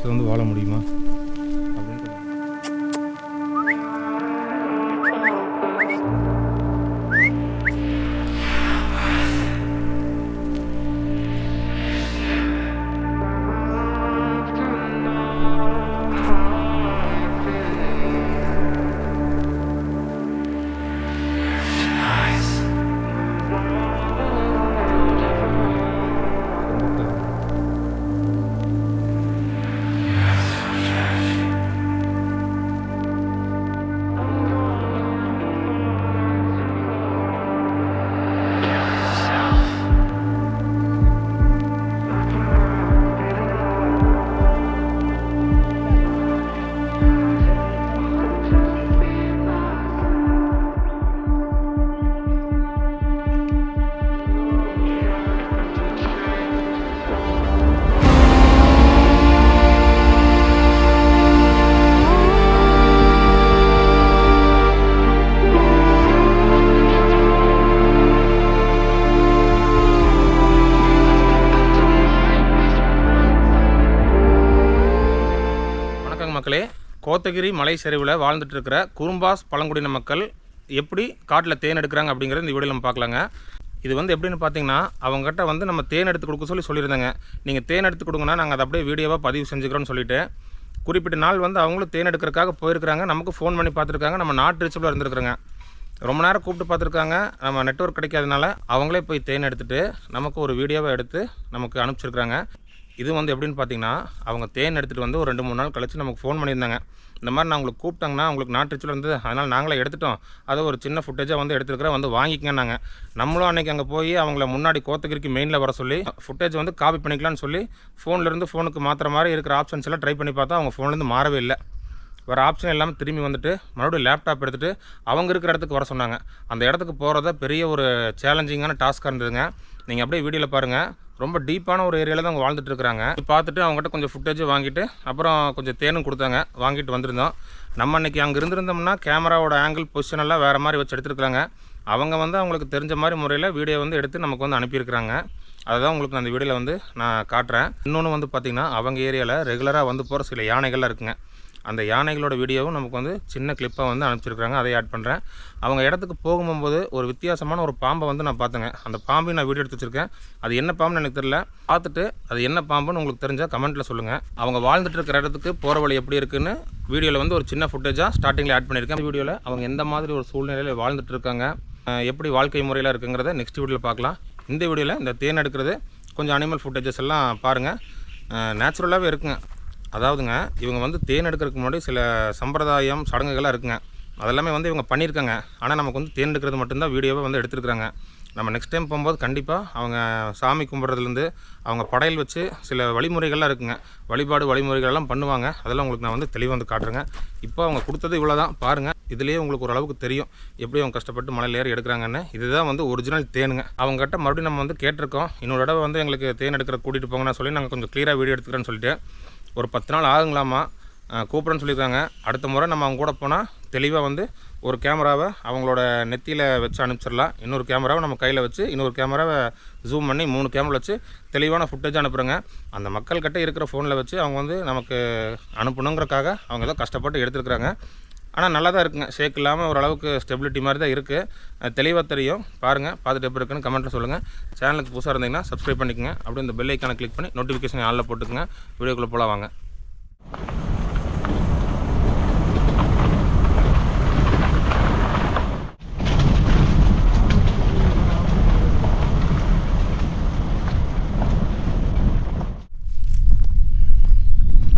இடத்துல வந்து வாழ முடியுமா? கோத்தகிரி மலை சரிவில் வாழ்ந்துட்டு இருக்கிற குறும்பாஸ் பழங்குடியின மக்கள் எப்படி காட்டில் தேன் எடுக்கிறாங்க அப்படிங்கிறத இந்த வீடியோ நம்ம பார்க்கலாங்க. இது வந்து எப்படின்னு பார்த்தீங்கன்னா அவங்ககிட்ட வந்து நம்ம தேன் எடுத்து கொடுக்க சொல்லி சொல்லியிருந்தாங்க. நீங்கள் தேன் எடுத்து கொடுங்கன்னா நாங்கள் அதை அப்படியே வீடியோவாக பதிவு செஞ்சுக்கிறோன்னு சொல்லிட்டு குறிப்பிட்ட நாள் வந்து அவங்களும் தேன் எடுக்கிறதுக்காக போயிருக்கிறாங்க. நமக்கு ஃபோன் பண்ணி பார்த்துருக்காங்க. நம்ம நாட்டு ரிச்சபில் இருந்திருக்கிறோங்க. ரொம்ப நேரம் கூப்பிட்டு பார்த்துருக்காங்க. நம்ம நெட்வொர்க் கிடைக்காதனால அவங்களே போய் தேன் எடுத்துகிட்டு நமக்கு ஒரு வீடியோவை எடுத்து நமக்கு அனுப்பிச்சிருக்கிறாங்க. இது வந்து எப்படின்னு பார்த்தீங்கன்னா அவங்க தேன் எடுத்துகிட்டு வந்து ஒரு ரெண்டு மூணு நாள் கழிச்சு நமக்கு ஃபோன் பண்ணியிருந்தாங்க. இந்த மாதிரி நான் உங்களுக்கு கூப்பிட்டாங்கன்னா உங்களுக்கு நாட்டுச்சில் இருந்தது. அதனால் நாங்களே எடுத்துட்டோம். அதை ஒரு சின்ன ஃபுட்டேஜாக வந்து எடுத்துருக்குறேன். வந்து வாங்கிக்கங்கன்னாங்க. நம்மளும் அன்றைக்கி அங்கே போய் அவங்கள முன்னாடி கோத்தகிரிக்கு மெயினில் வர சொல்லி ஃபுட்டேஜ் வந்து காப்பி பண்ணிக்கலாம்னு சொல்லி ஃபோன்லேருந்து ஃபோனுக்கு மாற்றுற மாதிரி இருக்கிற ஆப்ஷன்ஸ் எல்லாம் ட்ரை பண்ணி பார்த்தா அவங்க ஃபோன்லேருந்து மாறவே இல்லை. வேறு ஆப்ஷன் இல்லாமல் திரும்பி வந்துட்டு மறுபடியும் லேப்டாப் எடுத்துகிட்டு அவங்க இருக்கிற இடத்துக்கு வர சொன்னாங்க. அந்த இடத்துக்கு போகிறத பெரிய ஒரு சேலஞ்சிங்கான டாஸ்க்காக இருந்ததுங்க. நீங்கள் அப்படியே வீடியோவில் பாருங்கள் ரொம்ப டீப்பான ஒரு ஏரியாவில் தான் அவங்க வாழ்ந்துட்டு இருக்கிறாங்க பார்த்துட்டு அவங்ககிட்ட கொஞ்சம் ஃபுட்டேஜ் வாங்கிட்டு அப்புறம் கொஞ்சம் தேனும் கொடுத்தாங்க. வாங்கிட்டு வந்திருந்தோம். நம்ம அன்றைக்கி அங்கே இருந்திருந்தோம்னா கேமராவோட ஆங்கிள் பொசிஷன் எல்லாம் வேறு மாதிரி வச்சு எடுத்துருக்குறாங்க அவங்க வந்து அவங்களுக்கு தெரிஞ்ச மாதிரி முறையில் வீடியோ வந்து எடுத்து நமக்கு வந்து அனுப்பியிருக்கிறாங்க. அதுதான் உங்களுக்கு நான் அந்த வீடியோவில் வந்து நான் காட்டுறேன். இன்னொன்று வந்து பார்த்திங்கன்னா அவங்க ஏரியாவில் ரெகுலராக வந்து போகிற சில யானைகள்லாம் இருக்குங்க. அந்த யானைகளோட வீடியோவும் நமக்கு வந்து சின்ன கிளிப்பாக வந்து அனுப்பிச்சிருக்காங்க அதை ஆட் பண்ணுறேன் அவங்க இடத்துக்கு போகும்போது ஒரு வித்தியாசமான ஒரு பாம்பை வந்து நான் பார்த்தேங்க. அந்த பாம்பையும் நான் வீடியோ எடுத்து வச்சுருக்கேன். அது என்ன பாம்புன்னு எனக்கு தெரியல. பார்த்துட்டு அது என்ன பாம்புன்னு உங்களுக்கு தெரிஞ்சால் கமெண்ட்டில் சொல்லுங்கள் அவங்க வாழ்ந்துட்டு இருக்கிற இடத்துக்கு போகிற வழி எப்படி இருக்குன்னு வீடியோவில் வந்து ஒரு சின்ன ஃபுட்டேஜாக ஸ்டார்டிங்கில் ஆட் பண்ணியிருக்கேன். வீடியோவில் அவங்க எந்த மாதிரி ஒரு சூழ்நிலையில் வாழ்ந்துட்டு இருக்காங்க எப்படி வாழ்க்கை முறையில் இருக்குங்கிறத நெக்ஸ்ட் வீடியோவில் பார்க்கலாம். இந்த வீடியோவில் இந்த தேன் எடுக்கிறது கொஞ்சம் அனிமல் ஃபுட்டேஜஸ் எல்லாம் பாருங்கள் நேச்சுரலாகவே இருக்குங்க. அதாவதுங்க இவங்க வந்து தேன் எடுக்கிறதுக்கு முன்னாடி சில சம்பிரதாயம் சடங்குகள்லாம் இருக்குங்க. அதெல்லாமே வந்து இவங்க பண்ணியிருக்காங்க. ஆனால் நமக்கு வந்து தேன் எடுக்கிறது மட்டும்தான் வீடியோவை வந்து எடுத்துருக்குறாங்க. நம்ம நெக்ஸ்ட் டைம் போகும்போது கண்டிப்பாக அவங்க சாமி கும்பிட்றதுலேருந்து அவங்க படையல் வச்சு சில வழிமுறைகள்லாம் இருக்குங்க. வழிபாடு வழிமுறைகள்லாம் பண்ணுவாங்க. அதெல்லாம் உங்களுக்கு நான் வந்து தெளிவாக வந்து காட்டுறேங்க. இப்போ அவங்க கொடுத்தது இவ்வளோ தான் பாருங்கள் இதுலேயே உங்களுக்கு ஓரளவுக்கு தெரியும். எப்படி அவங்க கஷ்டப்பட்டு மலையில் ஏறி எடுக்கிறாங்கன்னு. இதுதான் வந்து ஒரிஜினல் தேனுங்க. அவங்ககிட்ட மறுபடியும் நம்ம வந்து கேட்டிருக்கோம். இன்னொரு தடவை வந்து எங்களுக்கு தேன் எடுக்கிற கூட்டிகிட்டு போங்கன்னு சொல்லி நாங்கள் கொஞ்சம் க்ளியராக வீடியோ எடுத்துக்கிறேன்னு சொல்லிட்டு. ஒரு பத்து நாள் ஆகுங்களாமா கூப்பிட்றேன்னு சொல்லியிருக்காங்க. அடுத்த முறை நம்ம அவங்க கூட போனால் தெளிவாக வந்து ஒரு கேமராவை அவங்களோட நெத்தியில் வச்சு அனுப்பிச்சிடலாம். இன்னொரு கேமராவை நம்ம கையில் வச்சு இன்னொரு கேமராவை ஜூம் பண்ணி மூணு கேமரா வச்சு தெளிவான ஃபுட்டேஜ் அனுப்புகிறேங்க அந்த மக்கள்கிட்ட இருக்கிற ஃபோனில் வச்சு அவங்க வந்து நமக்கு அனுப்பணுங்கிறக்காக அவங்க ஏதோ கஷ்டப்பட்டு எடுத்துருக்குறாங்க. ஆனால் நல்லா தான் இருக்குங்க. ஷேக் இல்லாமல் ஓரளவுக்கு ஸ்டெபிலிட்டி மாதிரி தான் இருக்குது தெளிவாக தெரியும். பாருங்கள் பார்த்துட்டு எப்படி இருக்குன்னு கமெண்ட்டில் சொல்லுங்கள் சேனலுக்கு புதுசாக இருந்தீங்கன்னா சப்ஸ்கிரைப் பண்ணிக்கங்க. அப்படியே இந்த பெல் ஐக்கானை கிளிக் பண்ணி நோட்டிஃபிகேஷன் ஆளில் போட்டுக்கோங்க. வீடியோக்குள்ளே போகலாம் வாங்க.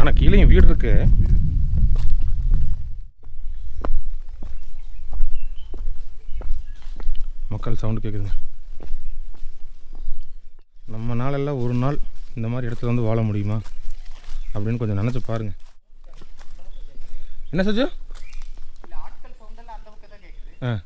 ஆனால் கீழேயும் வீடு இருக்குது மக்கள் சவுண்டு கேட்குதுங்க நம்ம நாளெல்லாம் ஒரு நாள் இந்த மாதிரி இடத்துல வந்து வாழ முடியுமா? அப்படின்னு கொஞ்சம் நினச்சி பாருங்க. என்ன சஜு? ஆ.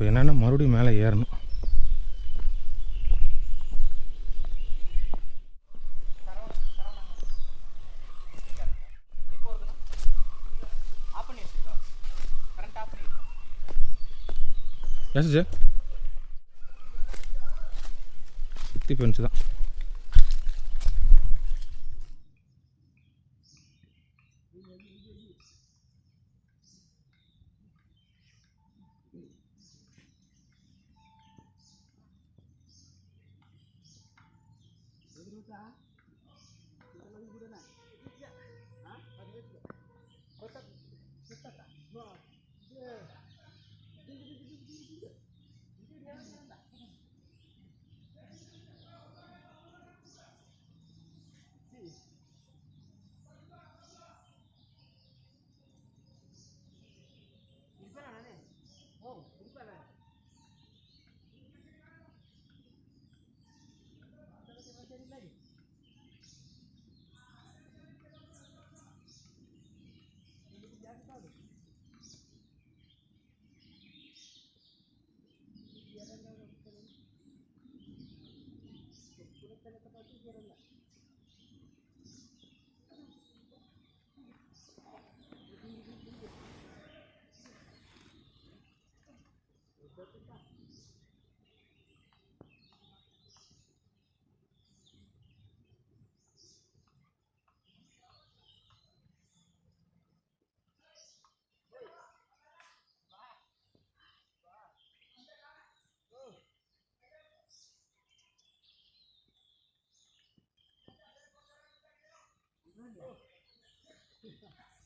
இப்போ என்னென்னா மறுபடியும் மேலே ஏறணும். எஸ் சார் ஃபிஃப்டி பென்ச்சு தான்.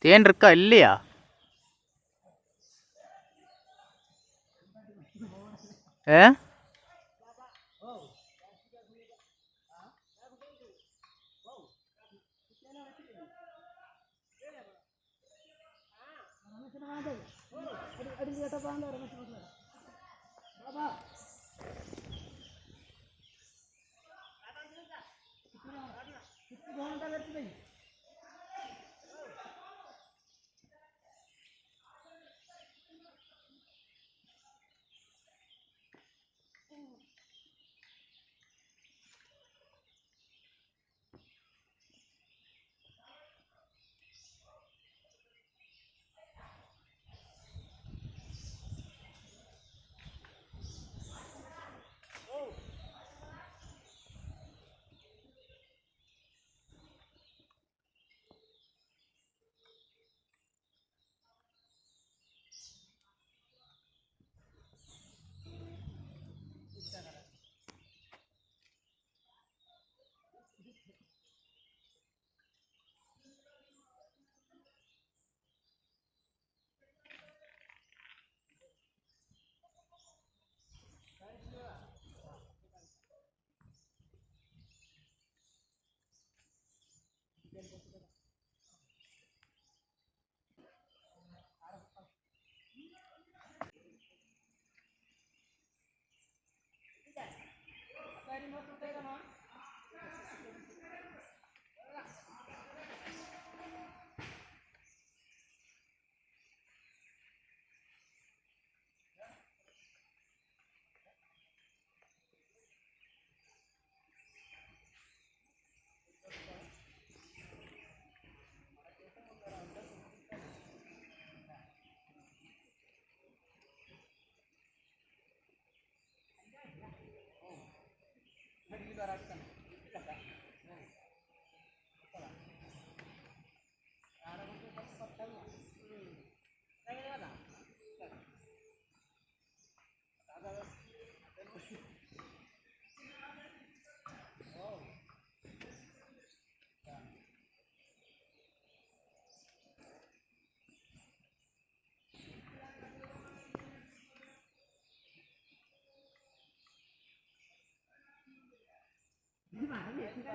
தேன் இருக்கா இல்லையா? ஏ బాగుంటుంది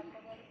Thank you.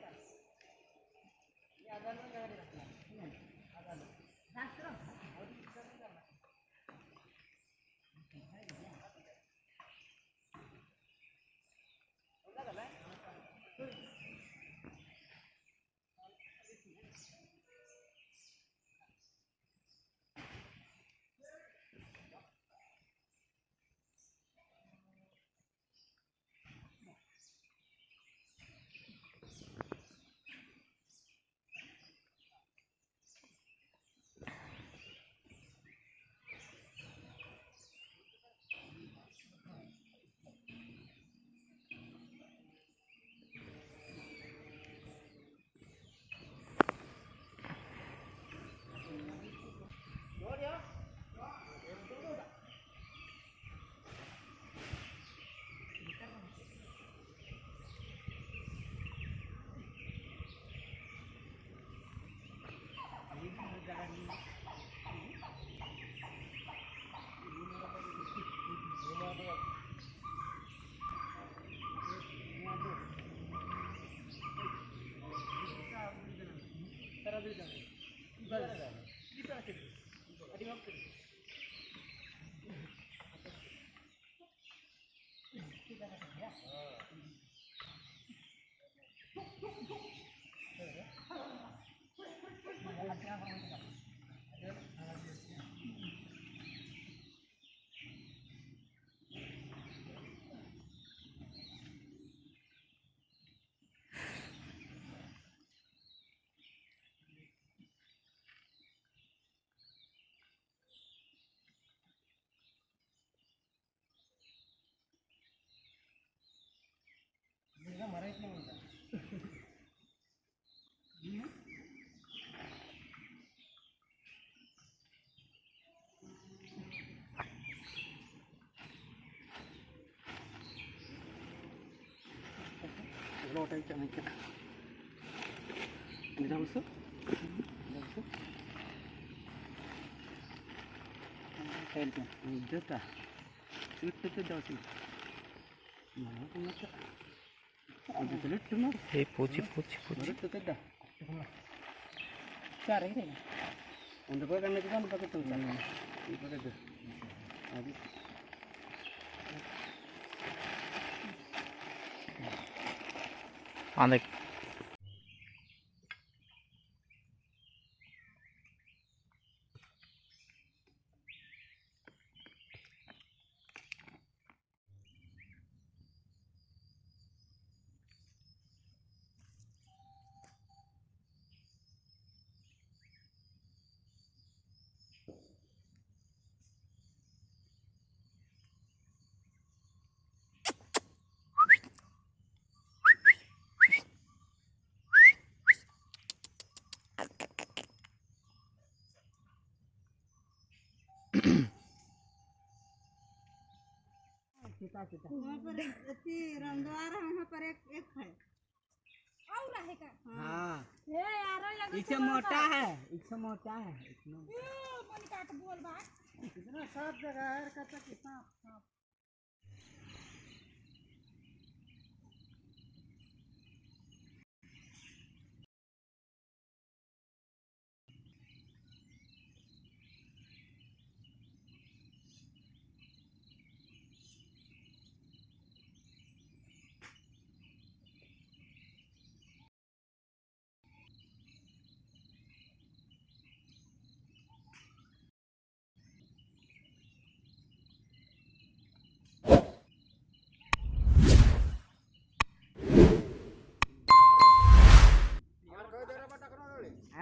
లోటైతే ఇక్కడ ఇది తెలుసు తెలుసు ఇద్దట Hey poci, poci, poci. Untuk kau Sita Sita वहाँ पर अति रंगद्वारा वहाँ पर एक एक है। और है का हाँ ए यार लगा इसे मोटा है इसे मोटा है इतना मन काट बोल बात इतना साफ़ जगह है कहता कि सांप सांप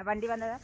വണ്ടി വന്നത്